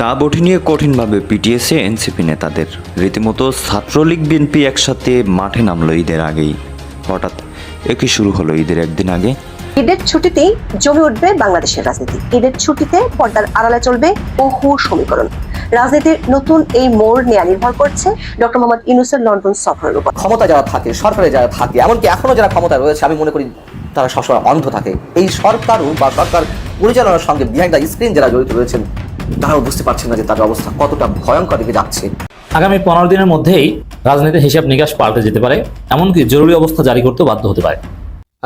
তা বটি নিয়ে কঠিনভাবে পিটিয়েছে এনসিপি নেতাদের। রীতিমতো ছাত্রলীগ বিএনপি একসাথে মাঠে নামলো ঈদের আগেই। হঠাৎ একই শুরু হলো ঈদের একদিন আগে। ঈদের ছুটিতেই জমে উঠবে বাংলাদেশের রাজনীতি। ঈদের ছুটিতে পর্দার আড়ালে চলবে বহু সমীকরণ। রাজনীতির নতুন এই মোড় নেওয়া নির্ভর করছে ডক্টর মোহাম্মদ ইউনুসের লন্ডন সফরের উপর। ক্ষমতা যারা থাকে সরকারে যারা থাকে এমনকি এখনও যারা ক্ষমতা রয়েছে আমি মনে করি তারা সবসময় অন্ধ থাকে। এই সরকারও বা সরকার পরিচালনার সঙ্গে বিহাইন্ড দ্য স্ক্রিন যারা জড়িত রয়েছেন তারাও বুঝতে পারছেন না যে তাদের অবস্থা কতটা ভয়ঙ্কর দিকে যাচ্ছে। আগামী পনেরো দিনের মধ্যেই রাজনীতির হিসাব নিকাশ পাল্টে যেতে পারে এমনকি জরুরি অবস্থা জারি করতে বাধ্য হতে পারে।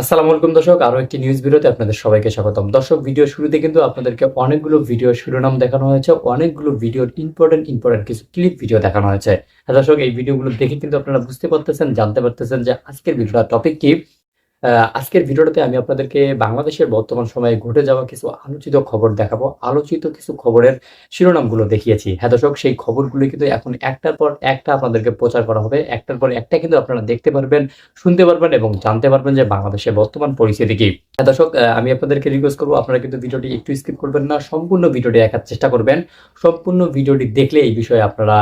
আসসালামু আলাইকুম দর্শক আরও একটি নিউজ ভিডিওতে আপনাদের সবাইকে স্বাগতম। দর্শক ভিডিও শুরুতে কিন্তু আপনাদেরকে অনেকগুলো ভিডিও শিরোনাম দেখানো হয়েছে অনেকগুলো ভিডিওর ইম্পর্টেন্ট ইম্পর্টেন্ট কিছু ক্লিপ ভিডিও দেখানো হয়েছে। হ্যাঁ দর্শক এই ভিডিওগুলো দেখে কিন্তু আপনারা বুঝতে পারতেছেন জানতে পারতেছেন যে আজকের ভিডিওটার টপিক কি। আজকের ভিডিওটাতে আমি আপনাদেরকে বাংলাদেশের বর্তমান সময়ে ঘটে যাওয়া কিছু আলোচিত খবর দেখাবো। আলোচিত কিছু খবরের শিরোনামগুলো দেখিয়েছি। হ্যাঁ দর্শক, সেই খবরগুলো কিন্তু এখন একটার পর একটা আপনাদেরকে প্রচার করা হবে। একটার পর একটা কিন্তু আপনারা দেখতে পারবেন, শুনতে পারবেন এবং জানতে পারবেন যে বাংলাদেশের বর্তমান পরিস্থিতি কি। হ্যাঁ দর্শক আমি আপনাদেরকে রিকোয়েস্ট করব, আপনারা কিন্তু ভিডিওটি একটু স্কিপ করবেন না, সম্পূর্ণ ভিডিওটি দেখার চেষ্টা করবেন। সম্পূর্ণ ভিডিওটি দেখলে এই বিষয়ে আপনারা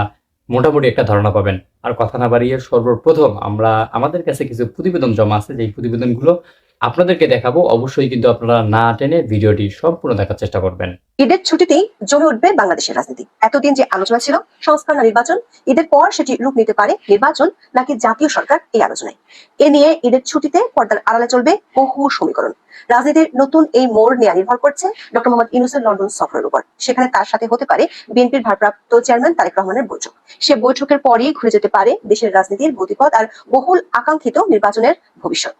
মোটামুটি একটা ধারণা পাবেন। আর কথা না বাড়িয়ে সর্বপ্রথম আমরা আমাদের কাছে কিছু প্রতিবেদন জমা আছে যে প্রতিবেদনগুলো আপনাদেরকে দেখাবো। অবশ্যই কিন্তু আপনারা না টেনে ভিডিওটি সম্পূর্ণ দেখার চেষ্টা করবেন। ঈদের ছুটিতেই জমে উঠবে বাংলাদেশের রাজনীতি। এতদিন যে আলোচনা ছিল, সংস্কার না নির্বাচন, ঈদের পর সেটি রূপ নিতে পারে নির্বাচন নাকি জাতীয় সরকার এই আলোচনায়। এ নিয়ে ঈদের ছুটিতে পর্দার আড়ালে চলবে বহু সমীকরণ। রাজনীতির নতুন এই মোড় নেওয়া নির্ভর করছে ডক্টর মোহাম্মদ ইউনুসের লন্ডন সফরের উপর। সেখানে তার সাথে হতে পারে বিএনপির ভারপ্রাপ্ত চেয়ারম্যান তারেক রহমানের বৈঠক। সে বৈঠকের পরই ঘুরে যেতে পারে দেশের রাজনীতির গতিপথ আর বহুল আকাঙ্ক্ষিত নির্বাচনের ভবিষ্যৎ।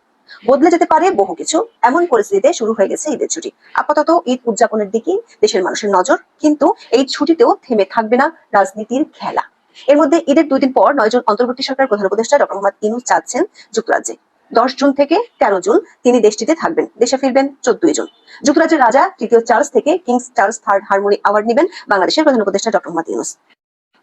বদলে যেতে পারে বহু কিছু। এমন পরিস্থিতিতে শুরু হয়ে গেছে ঈদের ছুটি। আপাতত ঈদ উদযাপনের দিকে দেশের মানুষের নজর, কিন্তু এই ছুটিতেও থেমে থাকবে না রাজনীতির খেলা। এর মধ্যে ঈদের দুই দিন পর নয়জন অন্তর্বর্তী সরকার প্রধান উপদেষ্টা ডক্টর মোহাম্মদ ইনুস চাচ্ছেন যুক্তরাজ্যে। দশ জুন থেকে তেরো জুন তিনি দেশটিতে থাকবেন। দেশে ফিরবেন চোদ্দই জুন। যুক্তরাজ্যের রাজা তৃতীয় চার্লস থেকে kings Charles third harmony award নেবেন বাংলাদেশের প্রধান উপদেষ্টা ডক্টর মোহাম্মদ ইউনুস।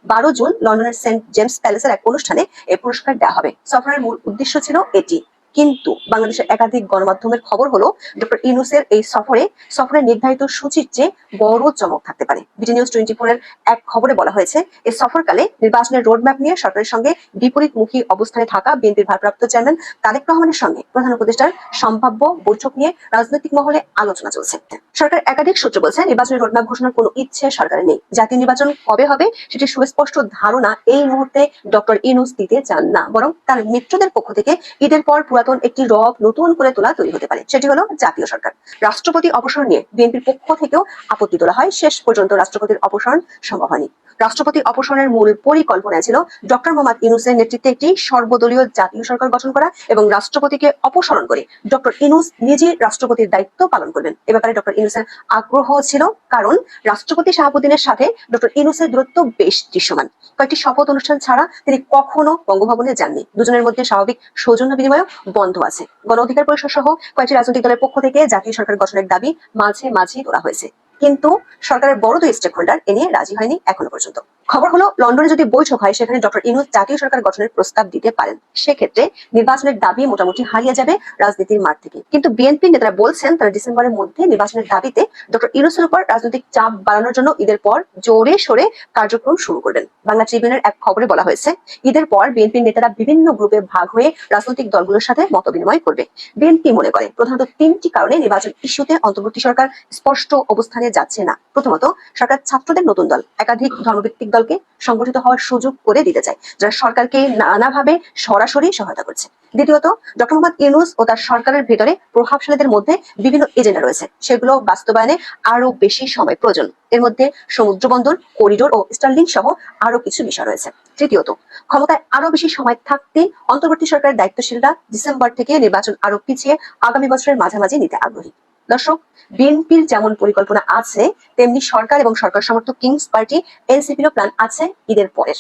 বারো জুন লন্ডনের সেন্ট জেমস প্যালেসের এক অনুষ্ঠানে এই পুরস্কার দেওয়া হবে। সফরের মূল উদ্দেশ্য ছিল এটি। কিন্তু বাংলাদেশের একাধিক গণমাধ্যমের খবর হলো, ডক্টর ইউনুসের এই সফরে সফরের নির্ধারিত সূচির চেয়ে বড় চমক থাকতে পারে। বিটি নিউজ টোয়েন্টি এর এক খবরে বলা হয়েছে এই সফরকালে নির্বাচনের রোডম্যাপ নিয়ে সরকারের সঙ্গে বিপরীতমুখী অবস্থানে থাকা বিএনপির ভারপ্রাপ্ত চেয়ারম্যান তারেক রহমানের সঙ্গে প্রধান উপদেষ্টার সম্ভাব্য বৈঠক নিয়ে রাজনৈতিক মহলে আলোচনা চলছে। সরকার একাধিক সূত্র বলছে, নির্বাচনের রোডম্যাপ ঘোষণার কোনো ইচ্ছে সরকারের নেই। জাতীয় নির্বাচন কবে হবে সেটি সুস্পষ্ট ধারণা এই মুহূর্তে ডক্টর ইনুস দিতে চান না, বরং তার মিত্রদের পক্ষ থেকে ঈদের পর পুরাতন একটি রব নতুন করে তোলা তৈরি হতে পারে। সেটি হলো জাতীয় সরকার। রাষ্ট্রপতি অবসর নিয়ে বিএনপির পক্ষ থেকেও আপত্তি তোলা হয়। শেষ পর্যন্ত রাষ্ট্রপতির অপসারণ সম্ভব হয়নি। রাষ্ট্রপতি অপসারণের মূল পরিকল্পনা ছিল ডক্টর মোহাম্মদ ইনুসের নেতৃত্বে একটি সর্বদলীয় জাতীয় সরকার গঠন করা এবং রাষ্ট্রপতিকে অপসারণ করে। ডক্টর ইনুস নিজে রাষ্ট্রপতির দায়িত্ব পালন করবেন। এ ব্যাপারে ডক্টর ইনুসের আগ্রহ ছিল কারণ রাষ্ট্রপতি শাহাবুদ্দিনের সাথে ডক্টর ইনুসের দূরত্ব বেশ দৃশ্যমান। কয়েকটি শপথ অনুষ্ঠান ছাড়া তিনি কখনো বঙ্গভবনে যাননি। দুজনের মধ্যে স্বাভাবিক সৌজন্য বিনিময় বন্ধ আছে। গণ অধিকার পরিষদ সহ কয়েকটি রাজনৈতিক দলের পক্ষ থেকে জাতীয় সরকার গঠনের দাবি মাঝে মাঝে তোলা হয়েছে। কিন্তু সরকারের বড় দুই স্টেক হোল্ডার এ নিয়ে রাজি হয়নি এখনও পর্যন্ত। খবর হলো, লন্ডনে যদি বৈঠক হয়, সেখানে ডক্টর ইনুস জাতীয় সরকার গঠনের প্রস্তাব দিতে পারেন। সেক্ষেত্রে নির্বাচনের দাবি মোটামুটি হারিয়ে যাবে রাজনীতির মাঠ থেকে। কিন্তু বিএনপি নেতারা বলছেন, তারা ডিসেম্বরের মধ্যে নির্বাচনের দাবিতে ডক্টর ইনুসের উপর রাজনৈতিক চাপ বাড়ানোর জন্য ঈদের পর জোরে সরে কার্যক্রম শুরু করবেন। বাংলা ট্রিবিউনের এক খবরে বলা হয়েছে, ঈদের পর বিএনপির নেতারা বিভিন্ন গ্রুপে ভাগ হয়ে রাজনৈতিক দলগুলোর সাথে মত বিনিময় করবে। বিএনপি মনে করে, প্রধানত তিনটি কারণে নির্বাচন ইস্যুতে অন্তর্বর্তী সরকার স্পষ্ট অবস্থানে যাচ্ছে না। প্রথমত, সরকার ছাত্রদের নতুন দল, একাধিক ধর্মভিত্তিক দলকে সংগঠিত হওয়ার সুযোগ করে দিতে চায় যারা সরকারকে নানাভাবে সরাসরি সহায়তা করছে। দ্বিতীয়ত, ডক্টর মোহাম্মদ ইউনুস ও তার সরকারের ভেতরে প্রভাবশালীদের মধ্যে বিভিন্ন এজেন্ডা রয়েছে। সেগুলো বাস্তবায়নে আরও বেশি সময় প্রয়োজন। এর মধ্যে সমুদ্র বন্দর করিডোর ও স্টার্লিং সহ আরও কিছু বিষয় রয়েছে। তৃতীয়ত, ক্ষমতায় আরও বেশি সময় থাকতে অন্তর্বর্তী সরকারের দায়িত্বশীলরা ডিসেম্বর থেকে নির্বাচন আরও পিছিয়ে আগামী বছরের মাঝামাঝি নিতে আগ্রহী। দর্শক, বিএনপির যেমন পরিকল্পনা আছে, তেমনি সরকার এবং সরকার সমর্থক কিংস পার্টি, এনসিপিরও প্ল্যান আছে ঈদের পরের।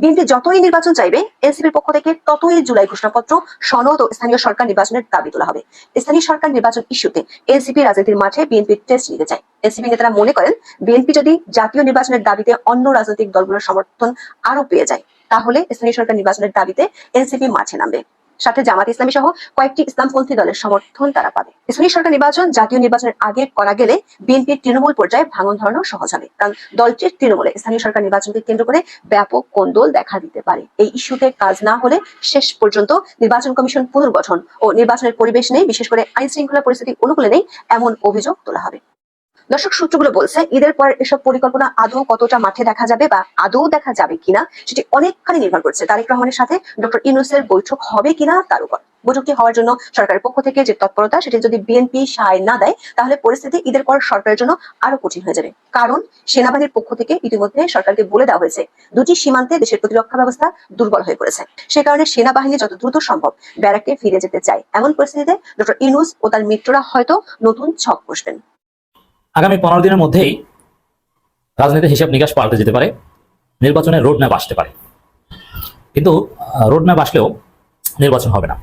বিএনপি যতই নির্বাচন চাইবে, এনসিপির পক্ষ থেকে ততই জুলাই ঘোষণাপত্র, সনদ ও স্থানীয় সরকার নির্বাচনের দাবি তোলা হবে। স্থানীয় সরকার নির্বাচন ইস্যুতে এনসিপি রাজনীতির মাঠে বিএনপি টেস্ট নিতে চায়। এনসিপি নেতারা মনে করেন, বিএনপি যদি জাতীয় নির্বাচনের দাবিতে অন্য রাজনৈতিক দলগুলোর সমর্থন আরও পেয়ে যায়, তাহলে স্থানীয় সরকার নির্বাচনের দাবিতে এনসিপি মাঠে নামবে। সাথে জামাত ইসলামী সহ কয়েকটি ইসলামপন্থী দলের সমর্থন তারা পাবে। ইসলামী সরকার নির্বাচন, জাতীয় নির্বাচনের আগে করা গেলে বিএনপির তৃণমূল পর্যায়ে ভাঙন ধরানো সহজ হবে। কারণ দলটির তৃণমূলে স্থানীয় সরকার নির্বাচনকে কেন্দ্র করে ব্যাপক কোন্দল দেখা দিতে পারে। এই ইস্যুতে কাজ না হলে শেষ পর্যন্ত নির্বাচন কমিশন পুনর্গঠন ও নির্বাচনের পরিবেশ নেই। বিশেষ করে আইন শৃঙ্খলা পরিস্থিতি অনুকূলে নেই, এমন অভিযোগ তোলা হবে। দর্শক সূত্রগুলো বলছে, ঈদের পর এসব পরিকল্পনা আদৌ কতটা মাঠে দেখা যাবে বা আদৌ দেখা যাবে কিনা, সেটি অনেকখানি নির্ভর করছে। তারেক রহমানের সাথে ডক্টর ইউনুসের বৈঠক হবে কিনা তার উপর। বৈঠকটি হওয়ার জন্য সরকারের পক্ষ থেকে যে তৎপরতা, সেটি যদি বিএনপি সায় না দেয়, তাহলে পরিস্থিতি ঈদের পর সরকারের জন্য আরও কঠিন হয়ে যাবে। কারণ সেনাবাহিনীর পক্ষ থেকে ইতিমধ্যে সরকারকে বলে দেওয়া হয়েছে, দুটি সীমান্তে দেশের প্রতিরক্ষা ব্যবস্থা দুর্বল হয়ে পড়েছে। সে কারণে সেনাবাহিনী যত দ্রুত সম্ভব ব্যারাকে ফিরে যেতে চায়। এমন পরিস্থিতিতে ডক্টর ইউনুস ও তার মিত্ররা হয়তো নতুন ছক বসবেন। আগামী পনেরো দিনের মধ্যেই রাজনীতির হিসাব নিকাশ পাল্টে যেতে পারে, নির্বাচনের রোড ম্যাপ আসতে পারে। কিন্তু রোড ম্যাপ আসলেও নির্বাচন হবে না।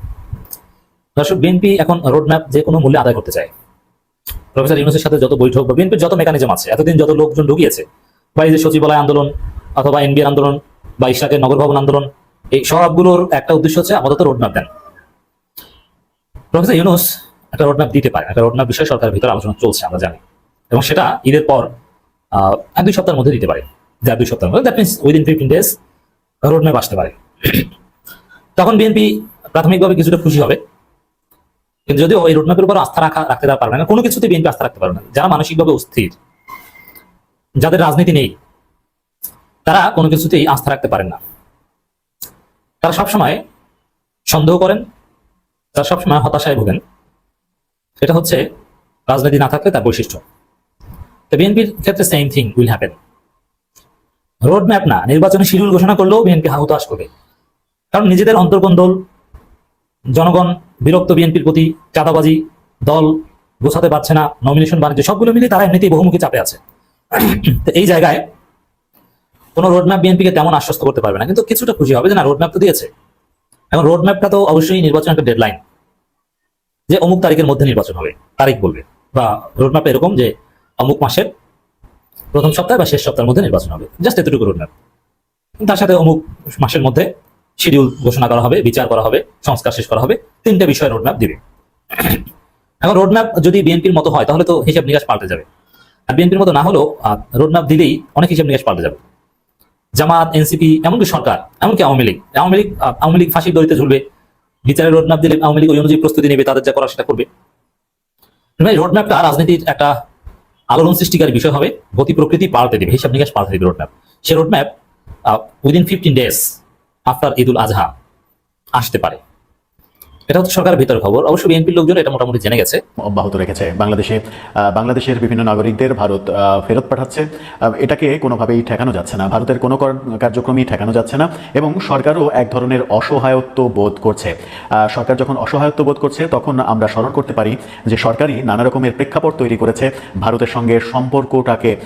দর্শক বিএনপি এখন রোড ম্যাপ যে কোনো মূল্যে আদায় করতে চায়। প্রফেসর ইউনুসের সাথে যত বৈঠক বা বিএনপির যত মেকানিজম আছে, এতদিন যত লোকজন ঢুকিয়েছে, বা এই যে সচিবালয় আন্দোলন অথবা এনবিআর আন্দোলন বা ইশাকের নগর ভবন আন্দোলন, এই সবগুলোর একটা উদ্দেশ্য হচ্ছে আপাতত রোড ম্যাপ দেন। প্রফেসর ইউনুস একটা রোড ম্যাপ দিতে পারে একটা রোড ম্যাপ বিষয়ে সরকারের ভিতরে আলোচনা চলছে, আমরা জানি। এবং সেটা ঈদের পর এক দুই সপ্তাহের মধ্যে দিতে পারে। যা দুই সপ্তাহের মধ্যে that means within fifteen days road map আসতে পারে। তখন বিএনপি প্রাথমিকভাবে কিছুটা খুশি হবে। কিন্তু যদিও এই রোড ম্যাপের উপর আস্থা রাখা, রাখতে পারবে না, কোনো কিছুতে বিএনপি আস্থা রাখতে পারবে না। যারা মানসিকভাবে অস্থির, যাদের রাজনীতি নেই, তারা কোনো কিছুতেই আস্থা রাখতে পারেন না। তারা সবসময় সন্দেহ করেন, তারা সবসময় হতাশায় ভোগেন। এটা হচ্ছে, রাজনীতি না থাকলে তার বৈশিষ্ট্য। তো বিএনপির ক্ষেত্রে same thing will happen road map না, নির্বাচনী শিডিউল ঘোষণা করলেও বিএনপি হাহুতাশ করবে। কারণ নিজেদের অন্তর্কন্দল, জনগণ, বিরক্ত বিএনপির প্রতি চাঁদাবাজি, দল গোছাতে পারছে না নমিনেশন বাণিজ্য, সবগুলো মিলে তারা এমনিতেই বহুমুখী চাপে আছে। তো এই জায়গায় কোনো রোডম্যাপ বিএনপিকে তেমন আশ্বস্ত করতে পারবে না। কিন্তু কিছুটা খুশি হবে যে না রোডম্যাপ তো দিয়েছে। এখন রোডম্যাপটা তো অবশ্যই নির্বাচন একটা ডেডলাইন যে অমুক তারিখের মধ্যে নির্বাচন হবে, তারিখ বলবে। বা রোডম্যাপ এরকম যে অমুক মাসের প্রথম সপ্তাহে বা শেষ সপ্তাহের মধ্যে নির্বাচন হবে। জাস্ট এতটুকু রোডম্যাপ। তার সাথে অমুক মাসের মধ্যে শিডিউল ঘোষণা করা হবে, বিচার করা হবে, সংস্কার শেষ করা হবে, তিনটে বিষয় রোডম্যাপ দিবে। এখন রোডম্যাপ যদি বিএনপির মতো হয়, তাহলে তো হিসাব নিকাশ পাল্টে যাবে। আর বিএনপির মতো না হলেও রোডম্যাপ দিলেই অনেক হিসাব নিকাশ পাল্টে যাবে। জামাত, এনসিপি, এমনকি সরকার, এমনকি আওয়ামী লীগ আওয়ামী লীগ আওয়ামী লীগ ফাঁসির দড়িতে ঝুলবে। বিচারের রোডম্যাপ দিলে আওয়ামী লীগ ওই অনুযায়ী প্রস্তুতি নেবে, তাদের যা করার সেটা করবে। রোডম্যাপটা রাজনীতির একটা আলোড়ন সৃষ্টিকারী বিষয় হবে গতি প্রকৃতি পাল্টে দেবে, হিসাব নিকাশ পাল্টে দেবে রোডম্যাপ সে roadmap within fifteen days after Eidul Azha আসতে পারে। এটা হচ্ছে সরকারের ভিতর খবর। অবশ্য বিএনপির লোকজন এটা মোটামুটি জেনে গেছে। অব্যাহত রেখেছে। বাংলাদেশে বাংলাদেশের বিভিন্ন নাগরিকদের ভারত ফেরত পাঠাচ্ছে। এটাকে কোনোভাবেই ঠেকানো যাচ্ছে না। ভারতের কোনো কর- কার্যক্রমই ঠেকানো যাচ্ছে না এবং সরকারও এক ধরনের অসহায়ত্ব বোধ করছে। সরকার যখন অসহায়ত্ব বোধ করছে, তখন আমরা স্মরণ করতে পারি যে সরকারই নানা রকমের প্রেক্ষাপট তৈরি করেছে ভারতের সঙ্গে সম্পর্কটাকে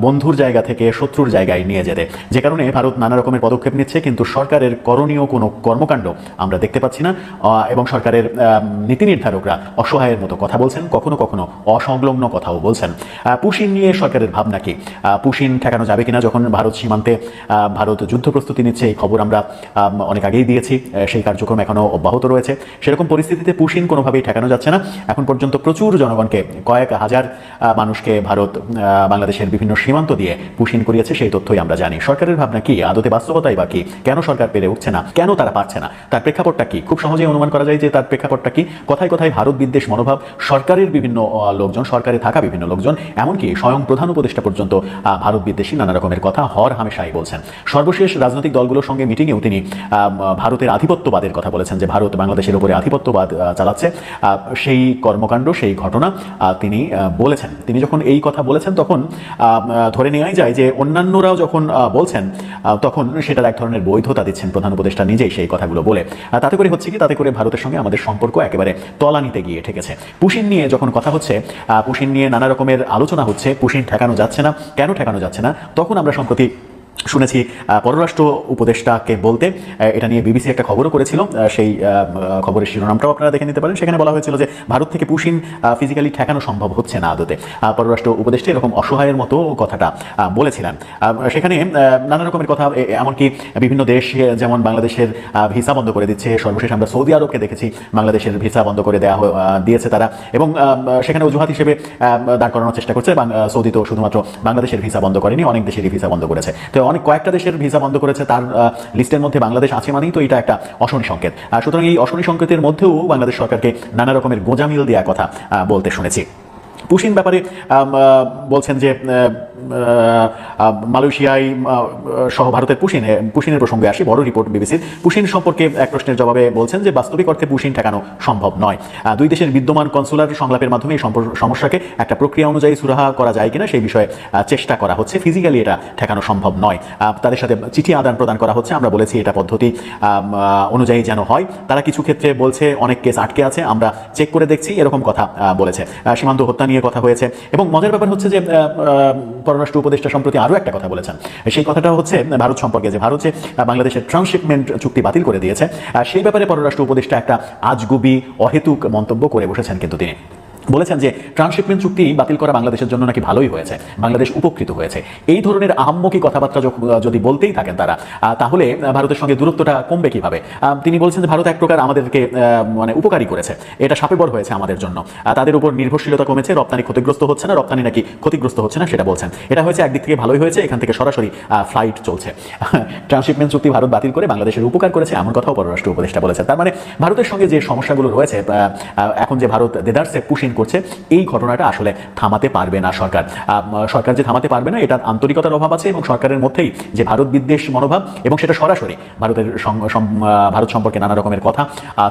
বন্ধুর জায়গা থেকে শত্রুর জায়গায় নিয়ে যেতে। যে কারণে ভারত নানা রকমের পদক্ষেপ নিচ্ছে, কিন্তু সরকারের করণীয় কোনো কর্মকাণ্ড আমরা দেখতে পাচ্ছি না। এবং সরকারের নীতি নির্ধারকরা অসহায়ের মতো কথা বলছেন, কখনো কখনো অসংলগ্ন কথাও বলছেন। পুশিন নিয়ে সরকারের ভাবনা কি? পুশিন ঠেকানো যাবে কিনা যখন ভারত সীমান্তে ভারত যুদ্ধ প্রস্তুতি নিচ্ছে, এই খবর আমরা অনেক আগেই দিয়েছি সেই কার্যক্রম এখনও অব্যাহত রয়েছে। সেরকম পরিস্থিতিতে পুশিন কোনোভাবেই ঠেকানো যাচ্ছে না। এখন পর্যন্ত প্রচুর জনগণকে, কয়েক হাজার মানুষকে ভারত বাংলাদেশের বিভিন্ন সীমান্ত দিয়ে পুশিন করিয়েছে, সেই তথ্যই আমরা জানি। সরকারের ভাবনা কি? আদতে বাস্তবতাই বা কি? কেন সরকার পেরে উঠছে না? কেন তারা পারছে না? তার প্রেক্ষাপটটা কি? খুব সহজেই অনুমান করা যায় যে তার প্রেক্ষাপটটা কি? কথায় কথায় ভারত বিদ্বেষ মনোভাব, সরকারের বিভিন্ন লোকজন, সরকারে থাকা বিভিন্ন লোকজন, এমনকি স্বয়ং প্রধান উপদেষ্টা পর্যন্ত ভারত বিদ্বেষী নানা রকমের কথা হর হামেশাই বলছেন। সর্বশেষ রাজনৈতিক দলগুলোর সঙ্গে মিটিংয়েও তিনি ভারতের আধিপত্যবাদের কথা বলেছেন যে ভারত বাংলাদেশের উপরে আধিপত্যবাদ চালাচ্ছে। সেই কর্মকাণ্ড, সেই ঘটনা তিনি বলেছেন। তিনি যখন এই কথা বলেছেন তখন ধরে নেওয়াই যায় যে অন্যান্যরাও যখন বলছেন তখন সেটার এক ধরনের বৈধতা দিচ্ছেন প্রধান উপদেষ্টা নিজেই সেই কথাগুলো বলে। তাতে করে হচ্ছে কি? তাতে করে ভারতের সঙ্গে আমাদের সম্পর্ক একেবারে তলানিতে গিয়ে ঠেকেছে। পুশিন নিয়ে যখন কথা হচ্ছে পুশিন নিয়ে নানা রকমের আলোচনা হচ্ছে পুশিন ঠেকানো যাচ্ছে না। কেন ঠেকানো যাচ্ছে না? তখন আমরা সম্প্রতি শুনেছি পররাষ্ট্র উপদেষ্টাকে বলতে এটা নিয়ে বিবিসি একটা খবরও করেছিল সেই খবরের শিরোনামটাও আপনারা দেখে নিতে পারেন। সেখানে বলা হয়েছিল যে, ভারত থেকে পুশিন ফিজিক্যালি ঠেকানো সম্ভব হচ্ছে না আদতে। পররাষ্ট্র উপদেষ্টা এরকম অসহায়ের মতো কথাটা বলেছিলেন। সেখানে নানা রকমের কথা এমনকি বিভিন্ন দেশ, যেমন বাংলাদেশের ভিসা বন্ধ করে দিচ্ছে, সর্বশেষ আমরা সৌদি আরবকে দেখেছি, বাংলাদেশের ভিসা বন্ধ করে দেওয়া দিয়েছে তারা। এবং সেখানে অজুহাত হিসেবে দাঁড় করানোর চেষ্টা করছে সৌদি তো শুধুমাত্র বাংলাদেশের ভিসা বন্ধ করেনি, অনেক দেশেরই ভিসা বন্ধ করেছে। তো অনেক কয়েকটা দেশের ভিসা বন্ধ করেছে, তার লিস্টের মধ্যে বাংলাদেশ আছে মানেই তো এটা একটা অশনি সংকেত। সুতরাং এই অশনি সংকেতের মধ্যেও বাংলাদেশ সরকারকে নানা রকমের গোজামিল দেওয়ার কথা বলতে শুনেছি। পুশিন ব্যাপারে বলছেন যে মালয়েশিয়ায় সহ ভারতের পুশিন পুশিনের প্রসঙ্গে আসি বড় রিপোর্ট বিবিসির। পুশিন সম্পর্কে এক প্রশ্নের জবাবে বলছেন যে, বাস্তবিক অর্থে পুশিন ঠেকানো সম্ভব নয়। দুই দেশের বিদ্যমান কনসুলার সংলাপের মাধ্যমে এই সমস্যাকে একটা প্রক্রিয়া অনুযায়ী সুরাহা করা যায় কিনা সেই বিষয়ে চেষ্টা করা হচ্ছে। ফিজিক্যালি এটা ঠেকানো সম্ভব নয়। তাদের সাথে চিঠি আদান প্রদান করা হচ্ছে। আমরা বলেছি এটা পদ্ধতি অনুযায়ী যেন হয়। তারা কিছু ক্ষেত্রে বলছে, অনেক কেস আটকে আছে, আমরা চেক করে দেখছি, এরকম কথা বলেছে। সীমান্ত হত্যা নিয়ে কথা হয়েছে। এবং মজার ব্যাপার হচ্ছে যে পররাষ্ট্র উপদেষ্টা সম্প্রতি আরও একটা কথা বলেছেন। সেই কথাটা হচ্ছে ভারত সম্পর্কে, যে ভারত যে বাংলাদেশের ট্রান্সশিপমেন্ট চুক্তি বাতিল করে দিয়েছে সেই ব্যাপারে পররাষ্ট্র উপদেষ্টা একটা আজগুবি, অহেতুক মন্তব্য করে বসেছেন কিন্তু তিনি। বলেছেন যে ট্রান্সশিপমেন্ট চুক্তি বাতিল করা বাংলাদেশের জন্য নাকি ভালোই হয়েছে, বাংলাদেশ উপকৃত হয়েছে। এই ধরনের আহাম্মকি কথাবার্তা যদি বলতেই থাকেন তারা তাহলে ভারতের সঙ্গে দূরত্বটা কমবে কীভাবে? তিনি বলছেন যে ভারত এক প্রকার আমাদেরকে মানে উপকারী করেছে। এটা সাপে বড় হয়েছে আমাদের জন্য। তাদের উপর নির্ভরশীলতা কমেছে, রপ্তানি ক্ষতিগ্রস্ত হচ্ছে না, রপ্তানি নাকি ক্ষতিগ্রস্ত হচ্ছে না সেটা বলছেন। এটা হয়েছে একদিক থেকে ভালোই হয়েছে, এখান থেকে সরাসরি ফ্লাইট চলছে। ট্রান্সশিপমেন্ট চুক্তি ভারত বাতিল করে বাংলাদেশের উপকার করেছে, এমন কথাও পররাষ্ট্র উপদেষ্টা বলেছে তার মানে ভারতের সঙ্গে যে সমস্যাগুলো রয়েছে এখন যে ভারত দেদারসে পুশিন করছে, এই ঘটনাটা আসলে থামাতে পারবে না সরকার। সরকার যে থামাতে পারবে না, এটার আন্তরিকতার অভাব আছে এবং সরকারের মধ্যেই যে ভারত বিদ্বেষ মনোভাব এবং সেটা সরাসরি ভারতের ভারত সম্পর্কে নানা রকমের কথা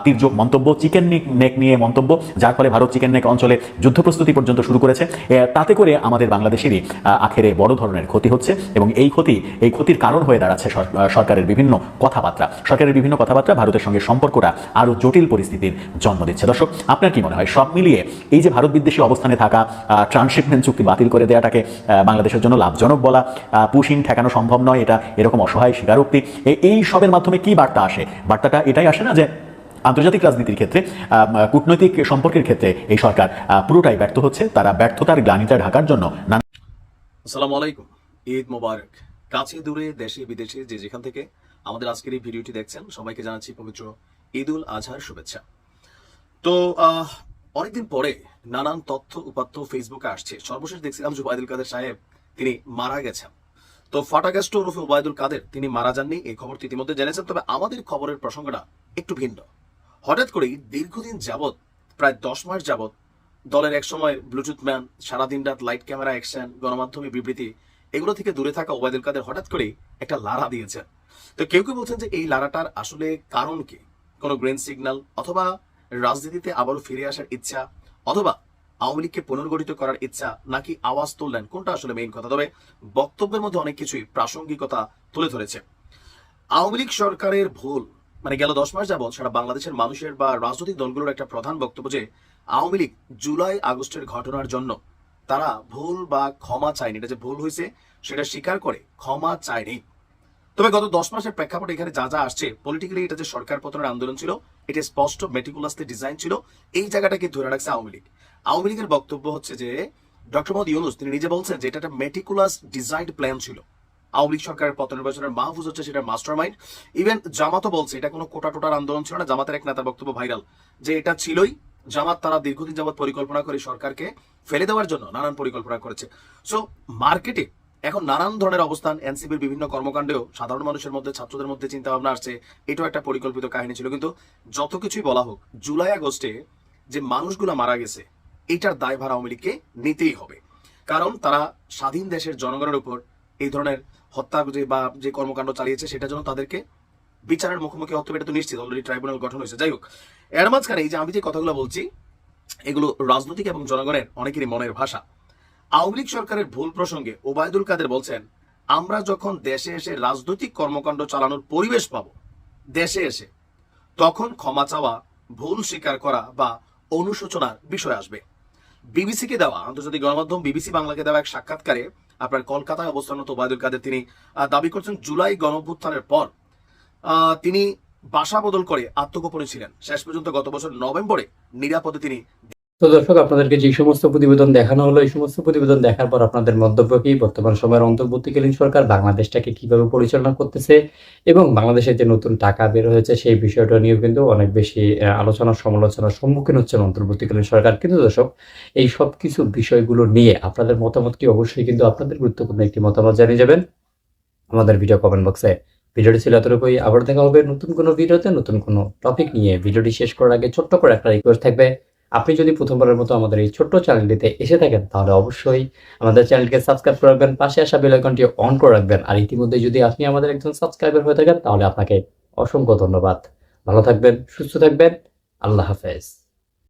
তীর্যক মন্তব্য, চিকেন নেক নিয়ে মন্তব্য, যার ফলে ভারত চিকেন নেক অঞ্চলে যুদ্ধ প্রস্তুতি পর্যন্ত শুরু করেছে। তাতে করে আমাদের বাংলাদেশেরই আখেরে বড় ধরনের ক্ষতি হচ্ছে এবং এই ক্ষতি, এই ক্ষতির কারণ হয়ে দাঁড়াচ্ছে সরকারের বিভিন্ন কথাবার্তা। সরকারের বিভিন্ন কথাবার্তা ভারতের সঙ্গে সম্পর্কটা আরও জটিল পরিস্থিতির জন্ম দিচ্ছে। দর্শক, আপনার কি মনে হয়? সব মিলিয়ে এই যে ভারত বিদ্বেষী অবস্থানে থাকা ট্রান্সশিপমেন্ট চুক্তি বাতিল করে দেওয়াটাকে বাংলাদেশের জন্য লাভজনক বলা পুশিন ঠেকানো সম্ভব নয়, এটা এরকম অসহায় স্বীকারোক্তি। এই সবের মাধ্যমে কি বার্তা আসে? বার্তাটা এটাই আসে না যে, আন্তর্জাতিক রাজনীতির ক্ষেত্রে কূটনৈতিক সম্পর্কের ক্ষেত্রে এই সরকার পুরোটাই ব্যর্থ হচ্ছে, তারা ব্যর্থতার গ্লানিটা ঢাকার জন্য নানা আসসালামু আলাইকুম, ঈদ মোবারক। কাছে দূরে দেশে বিদেশে যে যেখান থেকে আমাদের আজকের এই ভিডিওটি দেখছেন, সবাইকে জানাচ্ছি পবিত্র ঈদ উল আজহার শুভেচ্ছা। তো অনেকদিন পরে নানান তথ্য উপাত্ত ফেসবুকে আসছে। সর্বশেষ দেখছিলাম যে ওবায়দুল কাদের সাহেব, তিনি মারা গেছেন। তো ফাটাগাস্ট ওরফে ওবায়দুল কাদের, তিনি মারা যাননি, এই খবরটি ইতিমধ্যে জেনেছেন, তবে আমাদের খবরের প্রসঙ্গটা একটু ভিন্ন। হঠাৎ করেই দীর্ঘদিন যাবৎ, প্রায় দশ মাস যাবৎ, দলের এক সময় ব্লুটুথ ম্যান সারাদিন রাত লাইট ক্যামেরা অ্যাকশন গণমাধ্যমে বিবৃতি, এগুলো থেকে দূরে থাকা ওবায়দুল কাদের হঠাৎ করেই একটা লারা দিয়েছেন। তো কেউ কেউ বলছেন যে এই লারাটার আসলে কারণ কি? কোনো গ্রিন সিগন্যাল অথবা রাজনীতিতে আবারও ফিরে আসার ইচ্ছা, অথবা আওয়ামী লীগকে পুনর্গঠিত করার ইচ্ছা নাকি আওয়াজ তুললেন? কোনটা আসলে মেইন কথা? তবে বক্তব্যের মধ্যে অনেক কিছুই প্রাসঙ্গিকতা তুলে ধরেছে। আওয়ামী লীগ সরকারের ভুল মানে গেল দশ মাস যাবৎ সারা বাংলাদেশের মানুষের বা রাজনৈতিক দলগুলোর একটা প্রধান বক্তব্য যে, আওয়ামী লীগ জুলাই আগস্টের ঘটনার জন্য তারা ভুল বা ক্ষমা চায়নি। এটা যে ভুল হয়েছে, সেটা স্বীকার করে ক্ষমা চায়নি। তবে গত দশ মাসের প্রেক্ষাপটে এখানে যা যা আসছে পলিটিক্যালি এটা যে সরকার পতনের আন্দোলন ছিল, এটা স্পষ্ট মেটিকুলাসলি ডিজাইন ছিল, এই জায়গাটাকে ধরে রাখছে আওয়ামী লীগ। আওয়ামী লীগের বক্তব্য হচ্ছে যে, ডক্টর মোহাম্মদ ইউনুস, তিনি নিজে বলছেন যে এটা একটা মেটিকুলাস ডিজাইন প্ল্যান ছিল। আওয়ামী লীগ সরকারের পতন নির্বাচনের মাহফুজ হচ্ছে সেটা মাস্টার মাইন্ড ইভেন জামাতও বলছে, এটা কোনো কোটা টোটার আন্দোলন ছিল না, জামাতের এক নেতার বক্তব্য ভাইরাল যে এটা ছিলই জামাত তারা দীর্ঘদিন যাবৎ পরিকল্পনা করে সরকারকে ফেলে দেওয়ার জন্য নানান পরিকল্পনা করেছে। সো মার্কেটে এখন নানান ধরনের অবস্থান এনসিপির বিভিন্ন কর্মকাণ্ডেও সাধারণ মানুষের মধ্যে, ছাত্রদের মধ্যে চিন্তা ভাবনা আসছে। এটাও একটা পরিকল্পিত কাহিনী ছিল। কিন্তু যত কিছুই বলা হোক, জুলাই আগস্টে যে মানুষগুলো মারা গেছে, এটার দায়ভার আওয়ামী লীগকে নিতেই হবে। কারণ তারা স্বাধীন দেশের জনগণের উপর এই ধরনের হত্যা যে বা যে কর্মকাণ্ড চালিয়েছে, সেটা জন্য তাদেরকে বিচারের মুখোমুখি হতে এটা তো নিশ্চিত। অলরেডি ট্রাইব্যুনাল গঠন হয়েছে। যাই হোক, এর মাঝখানে এই যে আমি যে কথাগুলো বলছি, এগুলো রাজনৈতিক এবং জনগণের অনেকেরই মনের ভাষা। আওয়ামী লীগ সরকারের ভুল প্রসঙ্গে ওবায়দুল কাদের বলছেন, আমরা যখন দেশে এসে রাজনৈতিক কর্মকাণ্ড চালানোর পরিবেশ পাব, দেশে এসে, তখন ক্ষমা চাওয়া, ভুল স্বীকার করা বা অনুশোচনার বিষয় আসবে। বিবিসিকে দেওয়া, আন্তর্জাতিক গণমাধ্যম বিবিসি বাংলাকে দেওয়া এক সাক্ষাৎকারে আপনার কলকাতায় অবস্থানরত ওবায়দুল কাদের তিনি দাবি করছেন, জুলাই গণঅভ্যুত্থানের পর তিনি বাসা বদল করে আত্মগোপনে ছিলেন। শেষ পর্যন্ত গত বছর নভেম্বরে নিরাপদে তিনি তো দর্শক, আপনাদেরকে যে সমস্ত প্রতিবেদন দেখানো হলো, এই সমস্ত প্রতিবেদন দেখার পর আপনাদের মন্তব্য কি বর্তমান সময়ের অন্তর্বর্তীকালীন সরকার বাংলাদেশটাকে কীভাবে পরিচালনা করতেছে এবং বাংলাদেশে যে নতুন টাকা বের হয়েছে সেই বিষয়টা নিয়েও কিন্তু অনেক বেশি আলোচনা, সমালোচনার সম্মুখীন হচ্ছেন অন্তর্বর্তীকালীন সরকার। কিন্তু দর্শক, এই সব কিছু বিষয়গুলো নিয়ে আপনাদের মতামতটি অবশ্যই কিন্তু আপনাদের গুরুত্বপূর্ণ একটি মতামত জানিয়ে যাবেন। আমাদের ভিডিও কমেন্ট বক্সে ভিডিওটি ছিল এতটুকুই। আবার দেখা হবে নতুন কোনো ভিডিওতে নতুন কোনো টপিক নিয়ে। ভিডিওটি শেষ করার আগে ছোট্ট করে একটা রিকোয়েস্ট থাকবে। আপনি যদি প্রথমবারের মতো আমাদের এই ছোট্ট চ্যানেলটিতে এসে থাকেন, তাহলে অবশ্যই আমাদের চ্যানেলকে সাবস্ক্রাইব করে রাখবেন পাশে আসা বেলাইকনটি অন করে রাখবেন। আর ইতিমধ্যে যদি আপনি আমাদের একজন সাবস্ক্রাইবার হয়ে থাকেন, তাহলে আপনাকে অসংখ্য ধন্যবাদ। ভালো থাকবেন, সুস্থ থাকবেন। আল্লাহ হাফেজ।